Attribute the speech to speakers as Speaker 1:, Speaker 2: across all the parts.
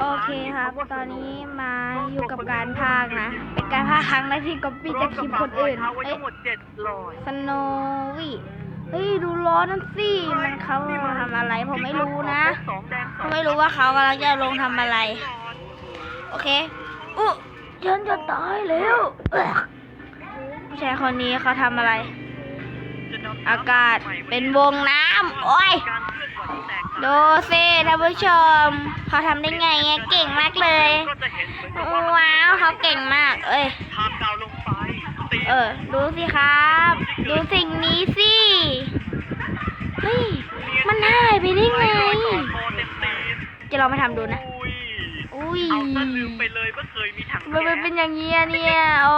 Speaker 1: โอเคครับ ตอนนี้มาอยู่กับการพากนะ เป็นการพากครั้งแรกที่ก๊อปปี้จากคลิปคนอื่น
Speaker 2: เท้าไว้
Speaker 1: เอ๊ะ
Speaker 2: ทั้งหมดเจ็ดรอย
Speaker 1: สโนวี่เฮ้ยดูล้อนั่นสิมันเขาทำอะไรผมไม่รู้นะผมไม่รู้ว่าเขากำลังจะลงทำอะไร โอเคอุ๊ฉันจะตายแล้วผู้ชายคนนี้เขาทำอะไร อากาศเป็นวงน้ำโอ้ย
Speaker 2: การเคลื่อนไหวที่แตกต่าง
Speaker 1: ดูสิท่านผู้ชมเขาทำได้ไงอะเก่งมากเลย
Speaker 2: ก็จะเห็นเหมือนกับว่า
Speaker 1: ว้าวเขาเก่งมาก เอ้ย
Speaker 2: ทางดาวลงไปตี
Speaker 1: เออ ดูสิครับ ดูสิ่งนี้สิ เฮ้ย มันหายไปได้ไง
Speaker 2: รอยต่อคอเต็มตีน
Speaker 1: จะลองไปทำดูนะ
Speaker 2: อุ้ย
Speaker 1: อุ้ย
Speaker 2: เอาซะลืมไปเลยว่าเคยมีถัง
Speaker 1: มัน
Speaker 2: แก๊ส
Speaker 1: เป็นอย่างเงี้ยเนี่ย โอ้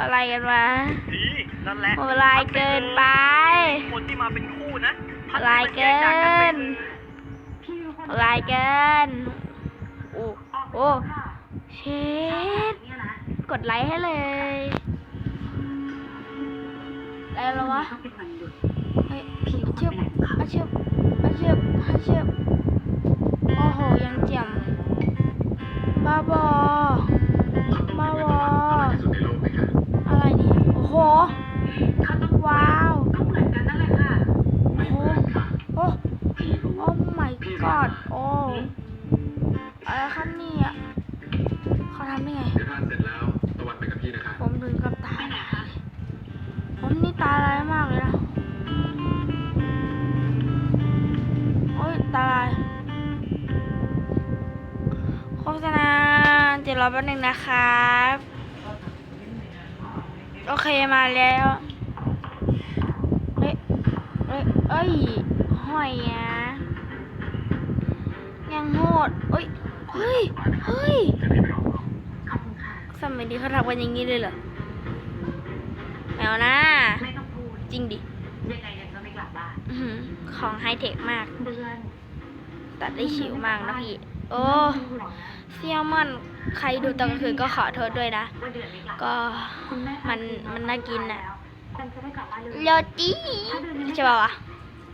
Speaker 1: อะไรกันวะ
Speaker 2: นี่นั่นแหละ
Speaker 1: โหลายเกินไป
Speaker 2: คนที่มาเป็นคู่นะ
Speaker 1: ลายเกินลายเกินโอ้โอ้เชดกดไลค์ให้เลยอะไรแล้ววะเฮ้ยอาเชือบอาเชือบอาเชือบอาเชือบโอ้โห ยังเจียมบ้าบอบ้าบออะไรเนี่ย โอ้โห ว้าว โอ้โห โอ้ โอ้ my god โอ้ อะไรครับเนี่ยเขาทำได้ไง
Speaker 3: เดี๋ยวทานเสร็จแล้วตะวันไปกับพี่นะคะ
Speaker 1: ผมถึงกับตายผมนี่ตาลายมากเลยนะ โอ้ยตาลายโฆษณาเจ็ดร้อยแป๊บนึงนะครับ โอเคมาแล้วเอ้ยเอ้ยเอ้ยหอยอะ ยังโหดเอ้ย เฮ้ย เฮ้ยสมัยนี้เขาทำกันอย่างนี้เลยเหรอแมวนะ
Speaker 4: ไม่ต้องพูด
Speaker 1: จริงดิ
Speaker 4: ยังไงยังก็ไม่กลับบ้าน
Speaker 1: อื้อหือของไฮเทคมาก
Speaker 4: เดือน
Speaker 1: ตัดได้ชิวมากนะพี่ โอ้
Speaker 4: ดูหรอกนะ
Speaker 1: เซียมอนใครดูตอนกลางคืนก็ขอโทษด้วยนะ
Speaker 4: ว่าเดือนไม่กลับ
Speaker 1: ก็
Speaker 4: คุณแม่
Speaker 1: มันมันน่ากินอะ
Speaker 4: ฉันจะได้กลับบ้านเลย
Speaker 1: โรตีใช่ป่าวะ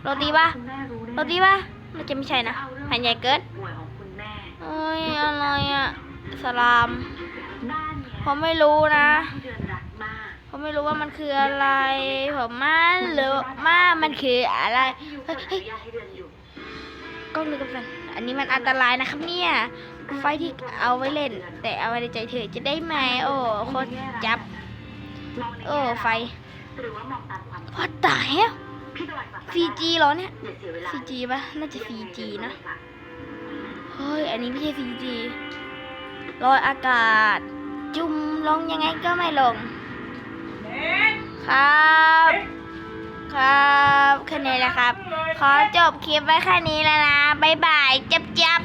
Speaker 1: โรตีป่ะ
Speaker 4: คุณแม่รู้
Speaker 1: โรตีป่ะ น่าจะไม่ใช่นะหันใหญ่เกิน
Speaker 4: ป่วยของคุณแม่
Speaker 1: เอ้ยอะไรอะสลาม
Speaker 4: บ้านเนี้ย
Speaker 1: ผมไม่รู้นะ
Speaker 4: ที่เดือนรักมาก
Speaker 1: ผมไม่รู้ว่ามันคืออะไร ผมไม่รู้ว่ามันคืออะไร
Speaker 4: ที่อยู่
Speaker 1: เฮ้
Speaker 4: เปิ
Speaker 1: ย
Speaker 4: ดอ
Speaker 1: เฮ้ย
Speaker 4: นุญาตให้เดือนอยู่
Speaker 1: กล้องดูกับสันอันนี้มันอันตรายนะครับเนี่ย ไฟที่เอาไว้เล่น แต่เอาไว้ในใจเธอจะได้ไหมโอ้โคตรจับ
Speaker 4: มองใน
Speaker 1: โอ้
Speaker 4: แง่ร้าย
Speaker 1: ไฟ
Speaker 4: หรือว่ามองตามความ
Speaker 1: พอตายแล้ว
Speaker 4: พี่ตะวันกลับบ้าน
Speaker 1: 4G เหรอเนี่ย
Speaker 4: อย่าเสียเวลา
Speaker 1: 4G ปะน่าจะ 4G นะ เฮ้ย อันนี้ไม่ใช่ 4G ลอยอากาศ จุ่มลงยังไงก็ไม่ลง ครับ ครับแค่นี้แหละครับ ขอจบคลิปไว้แค่นี้แล้วนะ บ๊ายบาย จับจับ